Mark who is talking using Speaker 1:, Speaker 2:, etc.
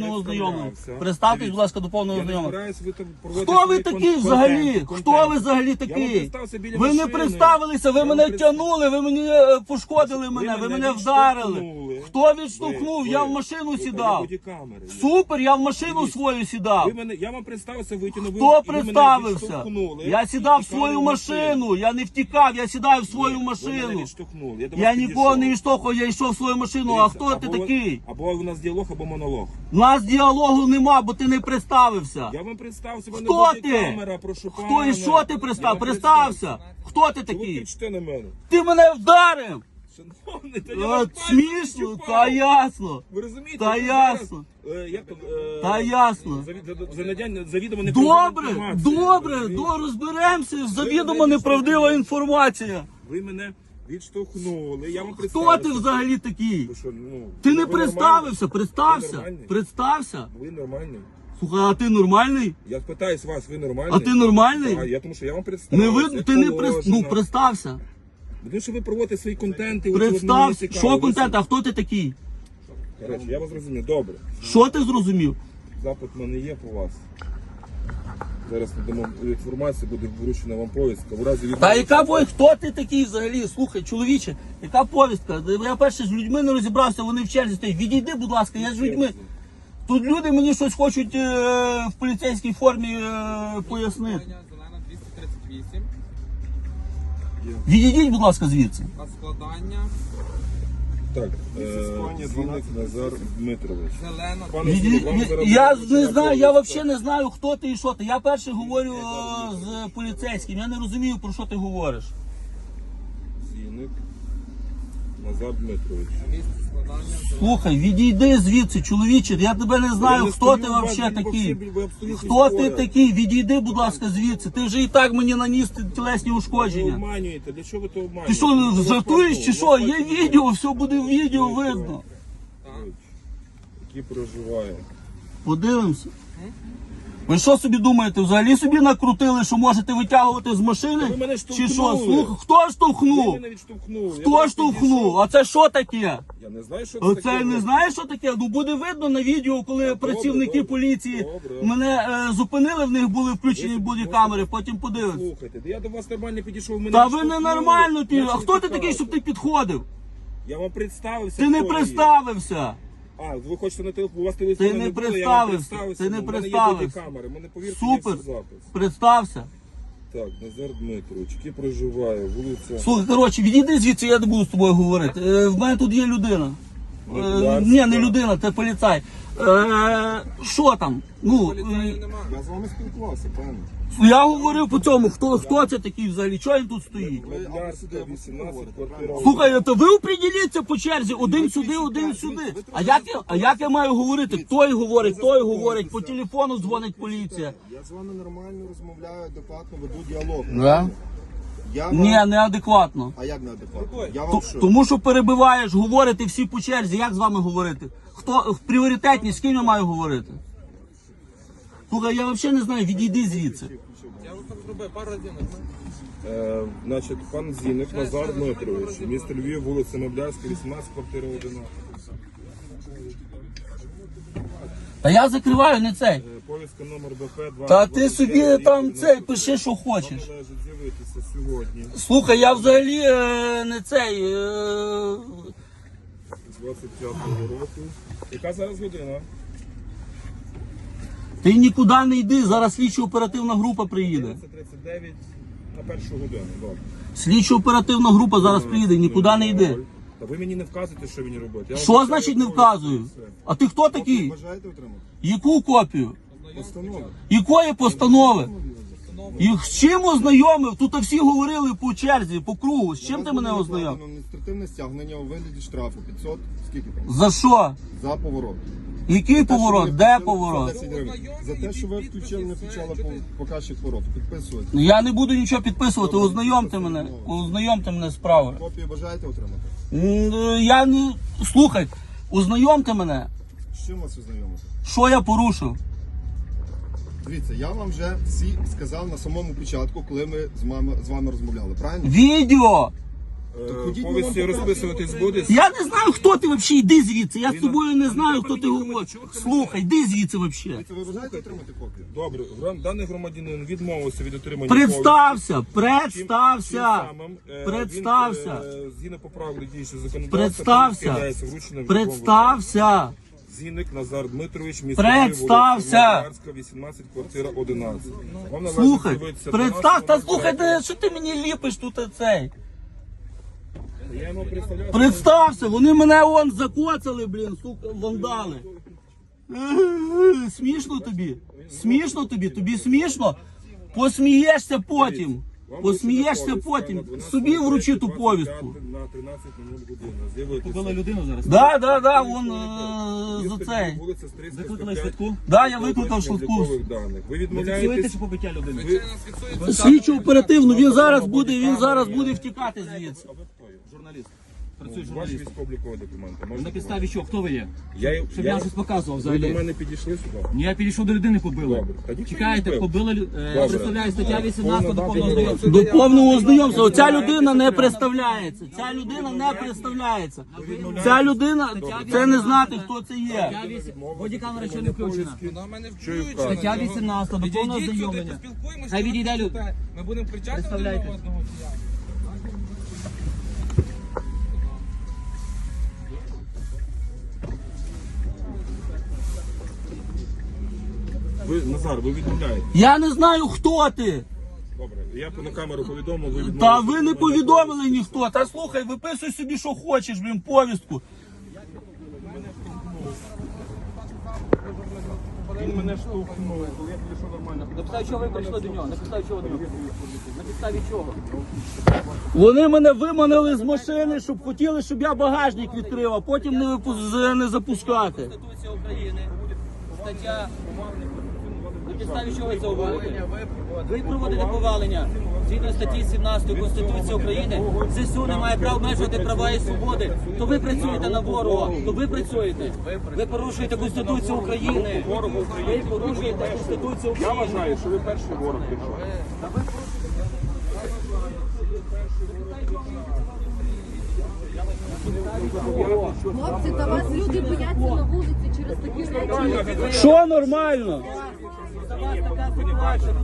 Speaker 1: повного
Speaker 2: представлявся.
Speaker 1: Представтесь, будь ласка, до повного
Speaker 2: проводити
Speaker 1: Хто ви такий взагалі? Хто ви взагалі такий? Ви не представилися, ви мене тягнули, ви мені е, пошкодили мене, ви
Speaker 2: мене
Speaker 1: вдарили. Хто відштовхнув? Я в машину сідав. Супер, я в машину свою сідав.
Speaker 2: Я вам представився, витягнув.
Speaker 1: Хто представився? Я сідав в свою машину, я не втікав, я сідаю в свою машину.
Speaker 2: Я,
Speaker 1: нікого не відштовхував, я йшов в свою машину. А хто ти такий?
Speaker 2: Або у нас діалог, або монолог.
Speaker 1: У нас діалогу нема, бо ти не представився.
Speaker 2: Я вам представився, ви
Speaker 1: Хто
Speaker 2: буде
Speaker 1: ти?
Speaker 2: камера, прошу
Speaker 1: Хто
Speaker 2: пана.
Speaker 1: і що ти
Speaker 2: Я
Speaker 1: пристав?
Speaker 2: вам
Speaker 1: Представся. Хто ти
Speaker 2: Чого ви
Speaker 1: такий?
Speaker 2: кричите на мене?
Speaker 1: Ти мене вдарив.
Speaker 2: Шановний, та я вас пальцем
Speaker 1: смішно, та ясно.
Speaker 2: Ви розумієте?
Speaker 1: Та
Speaker 2: ви
Speaker 1: ясно.
Speaker 2: е, як то, е,
Speaker 1: Та ясно.
Speaker 2: завід- за- за надяння- завідомо не
Speaker 1: Добре, добре, до розберемося. Завідомо неправдива інформація.
Speaker 2: Ви мене відштовхнули. Я вам
Speaker 1: Хто
Speaker 2: представився.
Speaker 1: ти взагалі такий?
Speaker 2: Ви що, ну,
Speaker 1: Ти не
Speaker 2: ви
Speaker 1: представився,
Speaker 2: Ви
Speaker 1: представся.
Speaker 2: нормальний?
Speaker 1: Представся.
Speaker 2: Ви нормальний?
Speaker 1: Слухай, а ти нормальний?
Speaker 2: Я питаюсь вас, ви нормальний?
Speaker 1: А ти нормальний?
Speaker 2: Так, я тому що я вам представився.
Speaker 1: Не
Speaker 2: як
Speaker 1: ти не прис...
Speaker 2: положено.
Speaker 1: Ну, представся.
Speaker 2: Тому що ви проводите свої контенти. мені
Speaker 1: Представся.
Speaker 2: цікаво.
Speaker 1: Що
Speaker 2: Ви
Speaker 1: контент, а хто ти такий?
Speaker 2: Коротше, я вас зрозумів. Добре.
Speaker 1: Що ти зрозумів?
Speaker 2: Запит в мене є по вас. Зараз надамо інформацію, буде вручена вам повістка. В разі
Speaker 1: Та яка бой, хто ти такий взагалі? Слухай, чоловіче, яка повістка? Я перше з людьми не розібрався, вони в черзі стоять. Відійди, будь ласка, я з людьми. Тут люди мені щось хочуть е, в поліцейській формі е, пояснити.
Speaker 3: Зелена 238.
Speaker 1: Відійдіть, будь ласка, звідси.
Speaker 3: А складання
Speaker 2: Так, е, Зінник Назар Дмитрович. Пане
Speaker 1: Відій-
Speaker 2: Зінник, вам
Speaker 1: від-
Speaker 2: зараз
Speaker 1: Я не знаю, я взагалі не знаю, хто ти і що ти. Я перше говорю е, з поліцейським. Я не розумію, про що ти говориш.
Speaker 2: Зінник Назар Дмитрович.
Speaker 1: Слухай, відійди звідси, чоловіче. Я тебе не знаю,
Speaker 2: не
Speaker 1: хто ти
Speaker 2: вас,
Speaker 1: взагалі такий.
Speaker 2: ви
Speaker 1: Хто ти такий? Відійди, будь ласка, звідси. Ти вже і так мені наніс тілесні
Speaker 2: Ви
Speaker 1: ушкодження.
Speaker 2: обманюєте, для чого ви то обманюєте?
Speaker 1: Ти що, жартуєш чи що? Є відео, все буде в відео видно.
Speaker 2: Який проживає.
Speaker 1: Подивимося. Ви що собі думаєте? Взагалі собі накрутили, що можете витягувати з машини?
Speaker 2: ви мене
Speaker 1: Чи що?
Speaker 2: штовхнули.
Speaker 1: Слух, хто
Speaker 2: Ви
Speaker 1: штовхнув?
Speaker 2: мене відштовхнули. Я
Speaker 1: Хто
Speaker 2: вас
Speaker 1: штовхнув?
Speaker 2: підійшов.
Speaker 1: А це що таке?
Speaker 2: Я не знаю, що це
Speaker 1: Оце
Speaker 2: таке.
Speaker 1: не знаєш, що таке? Ну буде видно на відео, коли працівники
Speaker 2: добре.
Speaker 1: поліції
Speaker 2: Добре.
Speaker 1: мене е, зупинили, в них були включені бодікамери, потім подивилися.
Speaker 2: Слухайте, я до вас нормально підійшов. Мене
Speaker 1: Та ви не
Speaker 2: відштовхнули.
Speaker 1: нормально.
Speaker 2: Я
Speaker 1: А хто ти такий, щоб ти підходив?
Speaker 2: Я вам представився.
Speaker 1: Ти не
Speaker 2: хто я є.
Speaker 1: представився.
Speaker 2: А, ви хочете на телефон, у вас телефон
Speaker 1: Ти не
Speaker 2: було, я вам
Speaker 1: представився,
Speaker 2: представився.
Speaker 1: ти не
Speaker 2: в мене є
Speaker 1: представився.
Speaker 2: мене, повірте,
Speaker 1: Супер.
Speaker 2: є все запис.
Speaker 1: Представся.
Speaker 2: Так, Назар Дмитрович, який проживає, вулиця...
Speaker 1: Слухай, коротше, відійди звідси, я не буду з тобою говорити. Е, в мене тут є людина. Е, ні, не людина, це поліцай. Е, що там? Ну, е.
Speaker 4: Я з вами спілкувався, пане.
Speaker 1: я говорив по цьому, хто, хто це такий взагалі, чого він тут стоїть?
Speaker 2: Медлярська, 18, квартира...
Speaker 1: Слухай, то ви оприділіться по черзі, один сюди, один сюди. А як я, а як я маю говорити? Той говорить, той говорить, по телефону дзвонить поліція.
Speaker 4: Я з вами нормально розмовляю, адекватно веду діалог.
Speaker 1: Да?
Speaker 4: Я вам...
Speaker 1: Ні, неадекватно.
Speaker 4: А як неадекватно? Я вам
Speaker 1: Т-
Speaker 4: що?
Speaker 1: Тому що перебиваєш, говорите всі по черзі. Як з вами говорити? Хто в пріоритетність, з ким я маю говорити? Слухай, я взагалі не знаю, відійди звідси.
Speaker 3: Я вже так зробив пару разів. нажми.
Speaker 2: Е, значить, пан Зіник Назар Дмитрович, місто Львів, вулиця Меблярська, 18, квартира 11.
Speaker 1: Та я закриваю не цей.
Speaker 2: Повістка номер БП 2.
Speaker 1: Та ти собі там цей пиши, що хочеш.
Speaker 2: Вам належить з'явитися сьогодні,
Speaker 1: Слухай, я взагалі е, не цей. Е,
Speaker 2: 25-го року. Яка зараз година?
Speaker 1: ти нікуди не йди, зараз слідчо оперативна група приїде.
Speaker 2: 11.39 на першу годину. Добре.
Speaker 1: Слідчо оперативна група зараз приїде, нікуди не йди.
Speaker 2: Та ви мені не вказуєте, що мені робити. Я вам
Speaker 1: Що
Speaker 2: вручаю
Speaker 1: значить не
Speaker 2: повістку,
Speaker 1: вказую?
Speaker 2: все.
Speaker 1: А ти хто такий?
Speaker 4: Бажаєте отримати?
Speaker 1: Яку копію? Якої постанови? Їх з чим ознайомив? Тут всі говорили по черзі, по кругу. З чим ти мене ознайомив?
Speaker 4: Адміністративне стягнення у вигляді штрафу 500, скільки там?
Speaker 1: За що?
Speaker 4: За поворот.
Speaker 1: Який поворот? Де поворот?
Speaker 4: За те, що ви включили, не включали по- показчик повороту. Підписуєте.
Speaker 1: Ну, Я не буду нічого підписувати, ознайомте мене. Ознайомте мене з.
Speaker 4: Копію бажаєте отримати?
Speaker 1: М, Я не. Слухай, ознайомте мене.
Speaker 4: З чим вас ознайомити?
Speaker 1: Що я порушив?
Speaker 4: Дивіться, я вам вже всі сказав на самому початку, коли ми з вами, з вами розмовляли, правильно?
Speaker 1: Відео!
Speaker 2: Е, Повісті розписуватись буде.
Speaker 1: Я не знаю, хто ти взагалі, йди звідси. Я з тобою не знаю, хто ти говориш. Слухай, йди звідси взагалі.
Speaker 4: Ви бажаєте отримати копію?
Speaker 2: Добре, даний громадянин відмовився від отримання
Speaker 1: Представся,
Speaker 2: повістки.
Speaker 1: Представся,
Speaker 2: самим, е,
Speaker 1: представся,
Speaker 2: він, е, Згідно поправок діючого законодавства,
Speaker 1: Представся.
Speaker 2: повістка являється вручена в любому
Speaker 1: представся.
Speaker 2: Зінник Назар Дмитрович, місто
Speaker 1: Представся.
Speaker 2: Володарська, 18, квартира 11. Вам належить
Speaker 1: Слухай, представ, та
Speaker 2: 12.03.
Speaker 1: слухай, ти, що ти мені ліпиш тут оцей?
Speaker 2: Я йому представляю.
Speaker 1: Представся, вони мене он закоцали, блін, сука, вандали. Е, Смішно тобі? Смішно тобі? Тобі смішно? Посмієшся потім.
Speaker 2: Вам
Speaker 1: Посмієшся
Speaker 2: вручена повістка
Speaker 1: потім.
Speaker 2: 12
Speaker 1: Собі вручи ту
Speaker 2: 25
Speaker 1: повістку.
Speaker 2: На 13.00 годину. З'явитися.
Speaker 5: людину зараз.
Speaker 1: Да, да, да, вон е, за цей.
Speaker 2: Вулиця Стрийська,
Speaker 5: Викликали
Speaker 2: 105.
Speaker 5: швидку?
Speaker 1: Да, я викликав швидку.
Speaker 2: Облікових даних. Ви
Speaker 5: Фіксуєте,
Speaker 2: відмовляєтесь?
Speaker 5: що побиття людини?
Speaker 1: Слідчо оперативно, він зараз буде, він зараз буде втікати звідси.
Speaker 2: А ви хто є?
Speaker 5: Журналіст. Працює
Speaker 2: Ваші
Speaker 5: журналіст.
Speaker 2: військово-облікові документи. Можете
Speaker 5: На підставі що? Хто ви є?
Speaker 2: Я, я,
Speaker 5: Щоб я щось показував
Speaker 2: ви до
Speaker 5: взагалі.
Speaker 2: мене підійшли сюди?
Speaker 5: Ні, я підійшов до людини, побили.
Speaker 2: Добре.
Speaker 5: Чекайте,
Speaker 2: побив.
Speaker 5: побили лю- е,
Speaker 2: Добре.
Speaker 5: представляю стаття 18 до повного знайомства.
Speaker 1: До повного ознайомства. Оця людина не представляється. Ця людина не представляється. Ця людина це не знати, хто це є.
Speaker 5: Стаття 8 Бодікамера ще не включена.
Speaker 3: Вона в мене включена.
Speaker 5: Стаття 18 до повного
Speaker 3: Підійдіть сюди,
Speaker 5: знайомлення.
Speaker 3: поспілкуємося.
Speaker 5: Хай відійде люд.
Speaker 3: Ми будемо кричати один одного.
Speaker 2: Ви, Назар, ви відмовляєте.
Speaker 1: Я не знаю, хто ти.
Speaker 2: Добре, я на камеру повідомив, ви відмовляєте.
Speaker 1: Та ви не повідомили ніхто. Та слухай, виписуй собі, що хочеш, блін, повістку.
Speaker 2: Він мене штовхнув, коли я підійшов нормально.
Speaker 5: На підставі чого ви прийшли до нього? На підставі чого до нього? На підставі чого?
Speaker 1: Вони мене виманили з машини, щоб хотіли, щоб я багажник відкрив, а потім не, випу- з- не запускати.
Speaker 5: Конституція України. Стаття. Підставі чого ви це? Ви проводите повалення. Згідно статті 17 Конституції України, ЗСУ не має права обмежувати права і свободи. То ви працюєте на ворога, то ви працюєте. Ви порушуєте Конституцію України. Ви порушуєте Конституцію
Speaker 2: Я
Speaker 5: України.
Speaker 2: вважаю, що ви перший ворог.
Speaker 6: Хлопці, та вас люди бояться на вулиці через такі речі.
Speaker 1: Що нормально?
Speaker 5: Та вас така ситуація.